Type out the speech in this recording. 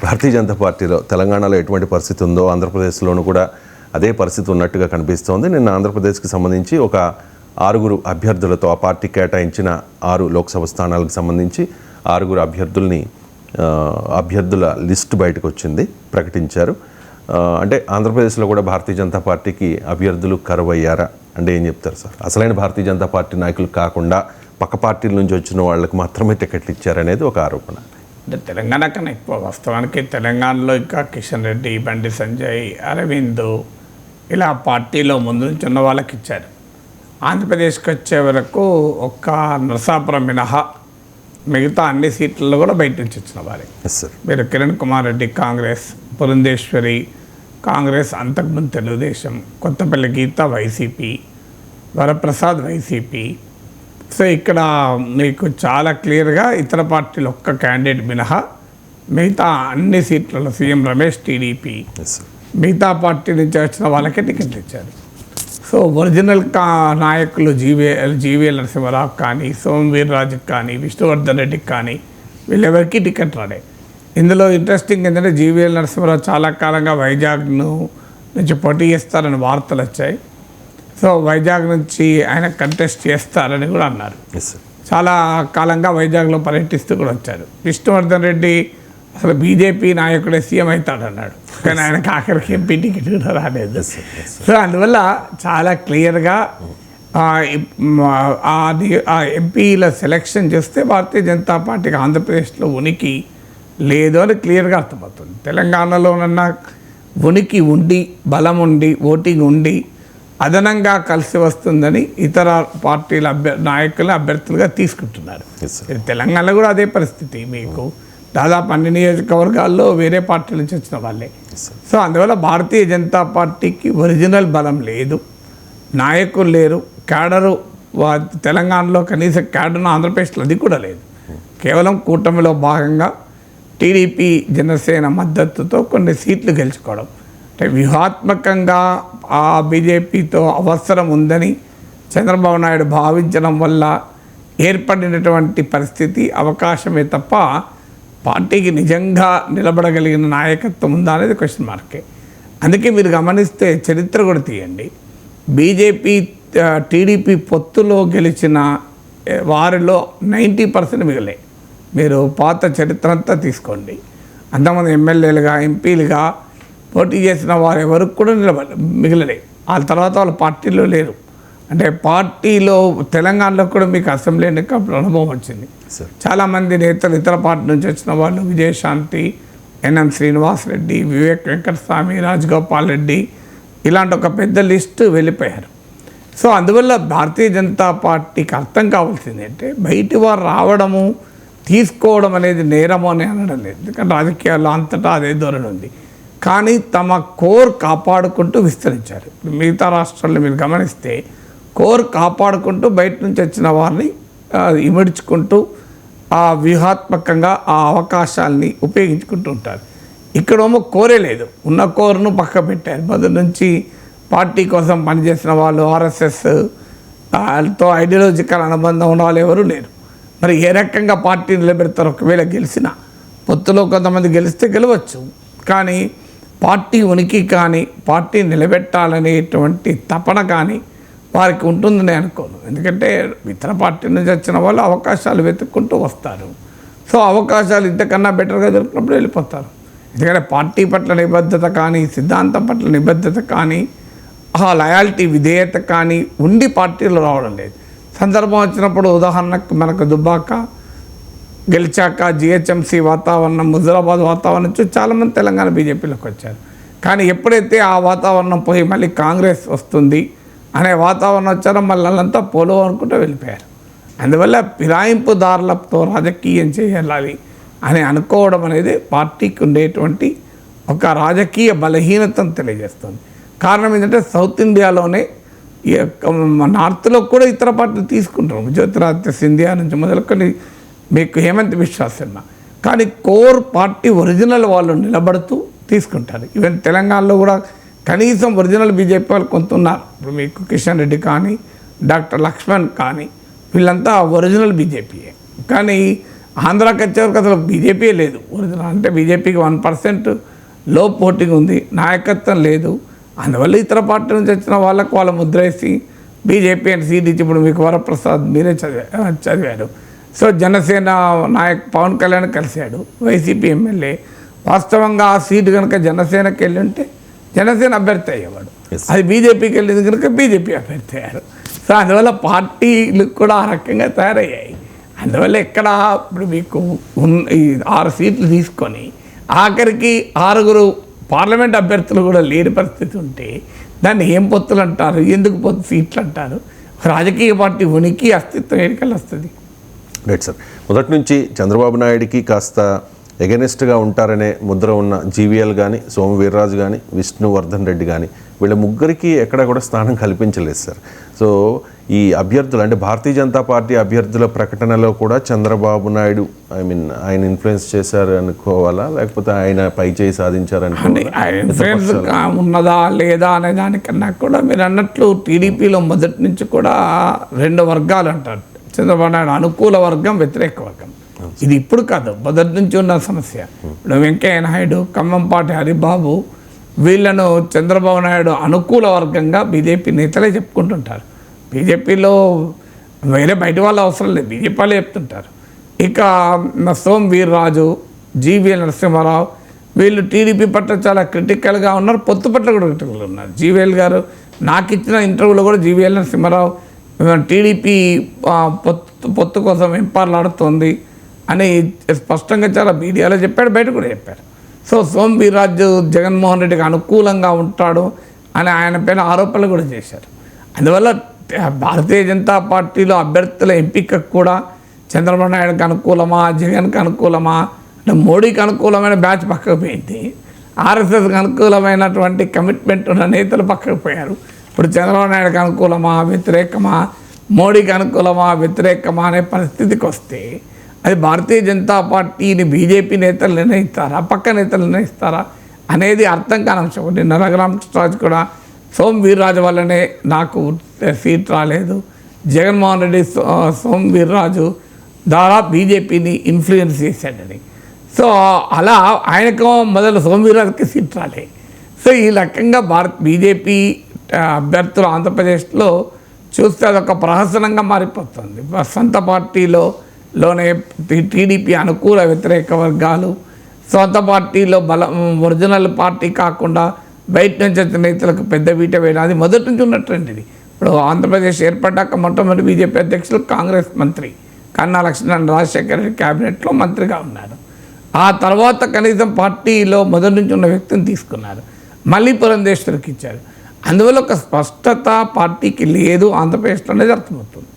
భారతీయ జనతా పార్టీలో తెలంగాణలో ఎటువంటి పరిస్థితి ఉందో ఆంధ్రప్రదేశ్లోనూ కూడా అదే పరిస్థితి ఉన్నట్టుగా కనిపిస్తోంది. నిన్న ఆంధ్రప్రదేశ్కి సంబంధించి ఒక ఆరుగురు అభ్యర్థులతో ఆ పార్టీ కేటాయించిన ఆరు లోక్సభ స్థానాలకు సంబంధించి ఆరుగురు అభ్యర్థుల్ని అభ్యర్థుల లిస్ట్ బయటకు వచ్చింది ప్రకటించారు. అంటే ఆంధ్రప్రదేశ్లో కూడా భారతీయ జనతా పార్టీకి అభ్యర్థులు కరువయ్యారా? అంటే ఏం చెప్తారు సార్? అసలైన భారతీయ జనతా పార్టీ నాయకులు కాకుండా పక్క పార్టీల నుంచి వచ్చిన వాళ్ళకి మాత్రమే టికెట్లు ఇచ్చారనేది ఒక ఆరోపణ. అంటే తెలంగాణ కన్నా ఎక్కువ. వాస్తవానికి తెలంగాణలో ఇంకా కిషన్ రెడ్డి బండి సంజయ్ అరవింద్ ఇలా పార్టీలో ముందు నుంచి ఉన్న వాళ్ళకి ఇచ్చారు. ఆంధ్రప్రదేశ్కి వచ్చే వరకు ఒక్క నరసాపురం మినహా మిగతా అన్ని సీట్లలో కూడా బయట నుంచి వచ్చిన వారే. మీరు కిరణ్ కుమార్ రెడ్డి కాంగ్రెస్ పురంధేశ్వరి కాంగ్రెస్ అంతకుముందు Telugu Desam Kothapalli Geetha YCP Varaprasad YCP so ఇక్కడ మీకు చాలా క్లియర్గా ఇతర పార్టీలు ఒక్క క్యాండిడేట్ మినహా మిగతా అన్ని సీట్లలో సీఎం రమేష్ టీడీపీ. మిగతా పార్టీ నుంచి వచ్చిన వాళ్ళకే టికెట్లు ఇచ్చారు సో ఒరిజినల్ కా నాయకులు జీవే జీవీఎల్ నరసింహరావు కానీ సోమ్ వీర్రాజుకి కానీ విష్ణువర్ధన్ రెడ్డికి కానీ వీళ్ళెవరికి టికెట్ రాడే ఇందులో ఇంట్రెస్టింగ్ ఏంటంటే జీవీఎల్ నరసింహరావు చాలా కాలంగా వైజాగ్ను నుంచి పోటీ చేస్తారని వార్తలు వచ్చాయి. సో వైజాగ్ నుంచి ఆయన కంటెస్ట్ చేస్తారని కూడా అన్నారు. చాలా కాలంగా వైజాగ్లో పర్యటిస్తూ కూడా వచ్చారు. విష్ణువర్ధన్ రెడ్డి అసలు బీజేపీ నాయకుడే సీఎం అవుతాడన్నాడు కానీ ఆయనకు ఆఖరికి ఎంపీ టికెట్ కూడా రాలేదు. సో అందువల్ల చాలా క్లియర్గా ఆ ఎంపీల సెలెక్షన్ చేస్తే భారతీయ జనతా పార్టీకి ఆంధ్రప్రదేశ్లో ఉనికి లేదు అని క్లియర్గా అర్థమవుతుంది. తెలంగాణలోనన్నా ఉనికి ఉండి బలం ఉండి ఓటింగ్ ఉండి అదనంగా కలిసి వస్తుందని ఇతర పార్టీల అభ్య నాయకులు అభ్యర్థులుగా తీసుకుంటున్నారు. తెలంగాణలో కూడా అదే పరిస్థితి. మీకు దాదాపు అన్ని నియోజకవర్గాల్లో వేరే పార్టీ నుంచి వచ్చిన వాళ్ళే. సో అందువల్ల భారతీయ జనతా పార్టీకి ఒరిజినల్ బలం లేదు. నాయకులు లేరు. క్యాడరు తెలంగాణలో కనీసం క్యాడర్ను ఆంధ్రప్రదేశ్లో అది కూడా లేదు. కేవలం కూటమిలో భాగంగా టీడీపీ జనసేన మద్దతుతో కొన్ని సీట్లు గెలుచుకోవడం. అంటే వ్యూహాత్మకంగా ఆ బీజేపీతో అవసరం ఉందని చంద్రబాబు నాయుడు భావించడం వల్ల ఏర్పడినటువంటి పరిస్థితి అవకాశమే తప్ప పార్టీకి నిజంగా నిలబడగలిగిన నాయకత్వం ఉందా అనేది క్వశ్చన్ మార్కే అందుకే మీరు గమనిస్తే చరిత్ర కూడా తీయండి. బీజేపీ టీడీపీ పొత్తులో గెలిచిన వారిలో నైంటీ పర్సెంట్ మిగిలే. మీరు పాత చరిత్ర అంతా తీసుకోండి. అంతమంది ఎమ్మెల్యేలుగా ఎంపీలుగా పోటీ చేసిన వారు ఎవరు కూడా నిలబడ మిగిలలే. వాళ్ళ తర్వాత వాళ్ళ పార్టీలో లేరు. అంటే పార్టీలో తెలంగాణలో కూడా మీకు అసెంబ్లీ ఎన్నికప్పుడు అనుభవం వచ్చింది. చాలామంది నేతలు ఇతర పార్టీ నుంచి వచ్చిన వాళ్ళు విజయశాంతి ఎన్ఎం శ్రీనివాస్ రెడ్డి వివేక్ వెంకటస్వామి రాజగోపాల్ రెడ్డి ఇలాంటి ఒక పెద్ద లిస్టు వెళ్ళిపోయారు. సో అందువల్ల భారతీయ జనతా పార్టీకి అర్థం కావాల్సింది అంటే బయటి వారు రావడము తీసుకోవడం అనేది నేరము అని అనడం లేదు. ఎందుకంటే రాజకీయాల్లో అంతటా అదే ధోరణి ఉంది. కానీ తమ కోర్ కాపాడుకుంటూ విస్తరించారు. మిగతా రాష్ట్రాల్లో మీరు గమనిస్తే కోర్ కాపాడుకుంటూ బయట నుంచి వచ్చిన వారిని ఇమడుచుకుంటూ ఆ వ్యూహాత్మకంగా ఆ అవకాశాలని ఉపయోగించుకుంటూ ఉంటారు. ఇక్కడేమో కోరే లేదు. ఉన్న కోరును పక్క పెట్టారు మొదటి నుంచి పార్టీ కోసం పనిచేసిన వాళ్ళు ఆర్ఎస్ఎస్ వాళ్ళతో ఐడియాలజికల్ అనుబంధం ఉన్న వాళ్ళు ఎవరు లేరు. మరి ఏ రకంగా పార్టీ నిలబెడతారు? ఒకవేళ గెలిచినా పొత్తులో కొంతమంది గెలిస్తే గెలవచ్చు. కానీ పార్టీ ఉనికి కానీ పార్టీ నిలబెట్టాలనేటువంటి తపన కానీ వారికి ఉంటుందని అనుకోను. ఎందుకంటే ఇతర పార్టీ నుంచి వచ్చిన వాళ్ళు అవకాశాలు వెతుక్కుంటూ వస్తారు. సో అవకాశాలు ఇంతకన్నా బెటర్గా దొరికినప్పుడు వెళ్ళిపోతారు. ఎందుకంటే పార్టీ పట్ల నిబద్ధత కానీ సిద్ధాంతం పట్ల నిబద్ధత కానీ ఆ లయాలిటీ విధేయత కానీ ఉండి పార్టీలో రావడం లేదు. సందర్భం వచ్చినప్పుడు ఉదాహరణకు మనకు దుబ్బాక గెలిచాక జిహెచ్ఎంసీ వాతావరణం హుజరాబాద్ వాతావరణం చూసి చాలామంది తెలంగాణ బీజేపీలోకి వచ్చారు. కానీ ఎప్పుడైతే ఆ వాతావరణం పోయి మళ్ళీ కాంగ్రెస్ వస్తుంది అనే వాతావరణం వచ్చారో మళ్ళీ వాళ్ళంతా పోలో అనుకుంటూ వెళ్ళిపోయారు. అందువల్ల ఫిరాయింపుదారులతో రాజకీయం చేయాలి అని అనుకోవడం అనేది పార్టీకి ఉండేటువంటి ఒక రాజకీయ బలహీనతను తెలియజేస్తుంది. కారణం ఏంటంటే సౌత్ ఇండియాలోనే ఈ యొక్క నార్త్లో కూడా ఇతర పార్టీలు తీసుకుంటారు. జ్యోతిరాదిత్య సింధియా నుంచి మొదలుకొని మీకు హేమంత్ బిశ్వా శర్మ కానీ కోర్ పార్టీ ఒరిజినల్ వాళ్ళు నిలబడుతూ తీసుకుంటారు. ఈవెన్ తెలంగాణలో కూడా కనీసం ఒరిజినల్ బీజేపీ వాళ్ళు కొంత ఉన్నారు. ఇప్పుడు మీకు కిషన్ రెడ్డి కానీ డాక్టర్ లక్ష్మణ్ కానీ వీళ్ళంతా ఒరిజినల్ బీజేపీయే. కానీ ఆంధ్రాకి వచ్చేవరకు అసలు బీజేపీ లేదు. ఒరిజినల్ అంటే బీజేపీకి వన్ పర్సెంట్లో పోటింగ్ ఉంది నాయకత్వం లేదు. అందువల్ల ఇతర పార్టీ నుంచి వచ్చిన వాళ్ళకు వాళ్ళ ముద్ర వేసి బీజేపీ అని సీట్ ఇచ్చి ఇప్పుడు మీకు వరప్రసాద్ మీరే చదివా చదివారు. సో జనసేన నాయక్ పవన్ కళ్యాణ్ కలిశాడు వైసీపీ ఎమ్మెల్యే. వాస్తవంగా ఆ సీటు కనుక జనసేనకి వెళ్ళి ఉంటే జనసేన అభ్యర్థి అయ్యేవాడు. అది బీజేపీకి వెళ్ళింది కనుక బీజేపీ అభ్యర్థి అయ్యారు. సో అందువల్ల పార్టీలు కూడా ఆ రకంగా తయారయ్యాయి. అందువల్ల ఎక్కడ ఇప్పుడు మీకు ఆరు సీట్లు తీసుకొని ఆఖరికి ఆరుగురు పార్లమెంట్ అభ్యర్థులు కూడా లేని పరిస్థితి ఉంటే దాన్ని ఏం పొత్తులు అంటారు? ఎందుకు పొత్తు సీట్లు అంటారు? రాజకీయ పార్టీ ఉనికి అస్తిత్వం ఎన్నికలు వస్తుంది? Right sir. మొదటి నుంచి చంద్రబాబు నాయుడికి కాస్త ఎగెనిస్ట్గా ఉంటారనే ముద్ర ఉన్న జీవీఎల్ కానీ సోము వీర్రాజు కానీ విష్ణువర్ధన్ రెడ్డి కానీ వీళ్ళ ముగ్గురికి ఎక్కడ కూడా స్థానం కల్పించలేదు సార్. సో ఈ అభ్యర్థులు అంటే భారతీయ జనతా పార్టీ అభ్యర్థుల ప్రకటనలో కూడా చంద్రబాబు నాయుడు ఐ మీన్ ఆయన ఇన్ఫ్లుయెన్స్ చేశారు అనుకోవాలా? లేకపోతే ఆయన పై చేయి సాధించారు అంటే ఆయన ఇన్ఫ్లుయెన్స్ ఉన్నదా లేదా అనే దానికన్నా కూడా మీరు అన్నట్లు టీడీపీలో మొదటి నుంచి కూడా రెండు వర్గాలు అంటారు. చంద్రబాబు నాయుడు అనుకూల వర్గం వ్యతిరేక వర్గం. ఇది ఇప్పుడు కాదు మొదటి నుంచి ఉన్న సమస్య. ఇప్పుడు వెంకయ్య నాయుడు ఖమ్మంపాటి హరిబాబు వీళ్ళను చంద్రబాబు నాయుడు అనుకూల వర్గంగా బీజేపీ నేతలే చెప్పుకుంటుంటారు. బీజేపీలో వేరే బయట వాళ్ళు అవసరం లేదు బీజేపీ వాళ్ళే చెప్తుంటారు. ఇక మ- సోమ్ వీర్రాజు జీవీఎల్ నరసింహారావు వీళ్ళు టీడీపీ పట్ల చాలా క్రిటికల్గా ఉన్నారు పొత్తు పట్ల కూడా క్రిటికల్గా ఉన్నారు. జీవీఎల్ గారు నాకు ఇచ్చిన ఇంటర్వ్యూలో కూడా జీవీఎల్ నరసింహారావు టీడీపీ పొత్తు పొత్తు కోసం ఎంపార్లాడుతోంది అని స్పష్టంగా చాలా మీడియాలో చెప్పాడు బయట కూడా చెప్పారు సో సోమ్ వీర్రాజు జగన్మోహన్ రెడ్డికి అనుకూలంగా ఉంటాడు అని ఆయన పైన ఆరోపణలు కూడా చేశారు. అందువల్ల భారతీయ జనతా పార్టీలో అభ్యర్థుల ఎంపికకు కూడా చంద్రబాబు నాయుడుకి అనుకూలమా జగన్కి అనుకూలమా అంటే మోడీకి అనుకూలమైన బ్యాచ్ పక్కకు పోయింది ఆర్ఎస్ఎస్కి అనుకూలమైనటువంటి కమిట్మెంట్ ఉన్న నేతలు పక్కకు పోయారు. ఇప్పుడు చంద్రబాబు నాయుడుకి అనుకూలమా వ్యతిరేకమా మోడీకి అనుకూలమా వ్యతిరేకమా అనే పరిస్థితికి వస్తే అది భారతీయ జనతా పార్టీని బీజేపీ నేతలు నిర్ణయిస్తారా పక్క నేతలు నిర్ణయిస్తారా అనేది అర్థం కాని అంశం. నిన్న రఘురామకృష్ణరాజు కూడా సోమ్ వీర్రాజు వల్లనే నాకు సీట్ రాలేదు. జగన్మోహన్ రెడ్డి సో- సోమ్ వీర్రాజు ద్వారా బీజేపీని ఇన్ఫ్లుయెన్స్ చేశాడని. సో అలా ఆయనకు మొదలు సోమ్ వీర్రాజుకి సీట్ రాలే. సో ఈ రకంగా భారత్ బీజేపీ అభ్యర్థులు ఆంధ్రప్రదేశ్లో చూస్తే అదొక ప్రహసనంగా మారిపోతుంది. సొంత పార్టీలో లోనే టీడీపీ అనుకూల వ్యతిరేక వర్గాలు సొంత పార్టీలో బల ఒరిజినల్ పార్టీ కాకుండా బయట నుంచి వచ్చిన నేతలకు పెద్ద వీట వేయడం అది మొదటి నుంచి ఉన్న ట్రెండ్ ఇది. ఇప్పుడు ఆంధ్రప్రదేశ్ ఏర్పడ్డాక మొట్టమొదటి బీజేపీ అధ్యక్షులు కాంగ్రెస్ మంత్రి కన్నా లక్ష్మణ్ రాజశేఖర రెడ్డి క్యాబినెట్లో మంత్రిగా ఉన్నారు. ఆ తర్వాత కనీసం పార్టీలో మొదటి నుంచి ఉన్న వ్యక్తిని తీసుకున్నారు. మళ్ళీ పురంధేశ్వరికి ఇచ్చారు. అందువల్ల ఒక స్పష్టత పార్టీకి లేదు ఆంధ్రప్రదేశ్లో అనేది అర్థమవుతుంది.